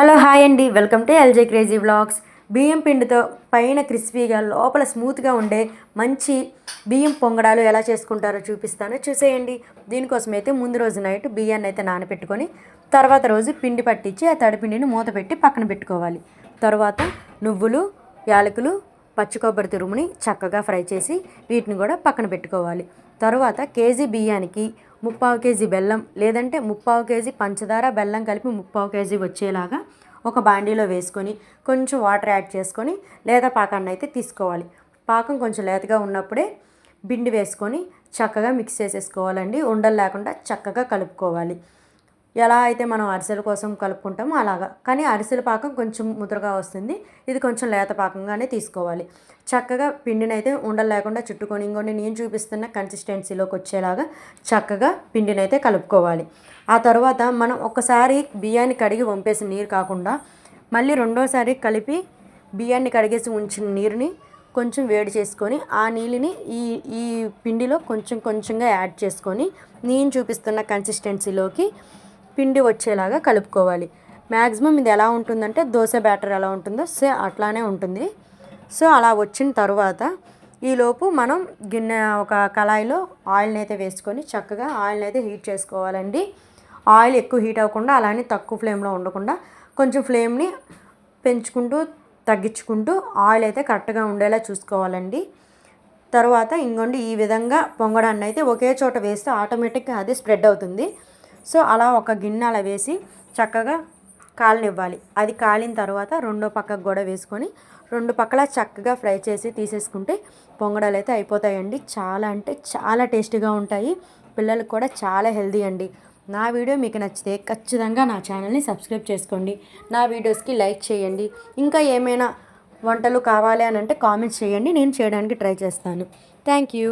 Hello hi అండి. Welcome to L J crazy vlogs. బియ్యం పిండితో పైన క్రిస్పీగా లోపల స్మూత్గా ఉండే మంచి బియ్యం పొంగడాలు ఎలా చేసుకుంటారో చూపిస్తాను. చూసేయండి. దీనికోసం అయితే ముందు రోజు నైట్ బియ్యాన్ని అయితే నానబెట్టుకొని తర్వాత రోజు పిండి పట్టించి ఆ తడిపిండిని మూత పెట్టి పక్కన పెట్టుకోవాలి. తర్వాత నువ్వులు యాలకులు పచ్చి కొబ్బరి తురుముని చక్కగా ఫ్రై చేసి వీటిని కూడా పక్కన పెట్టుకోవాలి. తర్వాత కేజీ బియ్యానికి ముప్పావు కేజీ బెల్లం లేదంటే ముప్పావు కేజీ పంచదార బెల్లం కలిపి ముప్పావు కేజీ వచ్చేలాగా ఒక బాండీలో వేసుకొని కొంచెం వాటర్ యాడ్ చేసుకొని లేదా పాకాన్ని అయితే తీసుకోవాలి. పాకం కొంచెం లేతగా ఉన్నప్పుడే బిండి వేసుకొని చక్కగా మిక్స్ చేసేసుకోవాలండి. ఉండలు లేకుండా చక్కగా కలుపుకోవాలి. ఎలా అయితే మనం అరిసెల కోసం కలుపుకుంటామో అలాగా. కానీ అరిసెల పాకం కొంచెం ముద్రగా వస్తుంది. ఇది కొంచెం లేత పాకంగానే తీసుకోవాలి. చక్కగా పిండిని అయితే ఉండలు లేకుండా చుట్టుకొని ఇంకొన్ని నేను చూపిస్తున్న కన్సిస్టెన్సీలోకి వచ్చేలాగా చక్కగా పిండిని అయితే కలుపుకోవాలి. ఆ తర్వాత మనం ఒకసారి బియ్యాన్ని కడిగి వంపేసిన నీరు కాకుండా మళ్ళీ రెండోసారి కలిపి బియ్యాన్ని కడిగేసి ఉంచిన నీరుని కొంచెం వేడి చేసుకొని ఆ నీళ్ళని ఈ ఈ పిండిలో కొంచెం కొంచెంగా యాడ్ చేసుకొని నేను చూపిస్తున్న కన్సిస్టెన్సీలోకి పిండి వచ్చేలాగా కలుపుకోవాలి. మ్యాక్సిమం ఇది ఎలా ఉంటుందంటే దోశ బ్యాటర్ ఎలా ఉంటుందో సో అట్లానే ఉంటుంది. సో అలా వచ్చిన తర్వాత ఈలోపు మనం గిన్నె ఒక కళాయిలో ఆయిల్ని అయితే వేసుకొని చక్కగా ఆయిల్ని అయితే హీట్ చేసుకోవాలండి. ఆయిల్ ఎక్కువ హీట్ అవ్వకుండా అలానే తక్కువ ఫ్లేమ్లో ఉండకుండా కొంచెం ఫ్లేమ్ని పెంచుకుంటూ తగ్గించుకుంటూ ఆయిల్ అయితే కరెక్ట్గా ఉండేలా చూసుకోవాలండి. తర్వాత ఇంకొండి ఈ విధంగా పొంగడాన్ని అయితే ఒకే చోట వేస్తే ఆటోమేటిక్గా అది స్ప్రెడ్ అవుతుంది. సో అలా ఒక గిన్నె అలా వేసి చక్కగా కాలనివ్వాలి. అది కాలిన తర్వాత రెండో పక్కకు కూడా వేసుకొని రెండు పక్కల చక్కగా ఫ్రై చేసి తీసేసుకుంటే పొంగడాలు అయితే అయిపోతాయండి. చాలా అంటే చాలా టేస్టీగా ఉంటాయి. పిల్లలకు కూడా చాలా హెల్దీ అండి. నా వీడియో మీకు నచ్చితే ఖచ్చితంగా నా ఛానల్ని సబ్స్క్రైబ్ చేసుకోండి. నా వీడియోస్కి లైక్ చేయండి. ఇంకా ఏమైనా వంటలు కావాలి అని అంటే కామెంట్స్ చేయండి. నేను చేయడానికి ట్రై చేస్తాను. Thank you.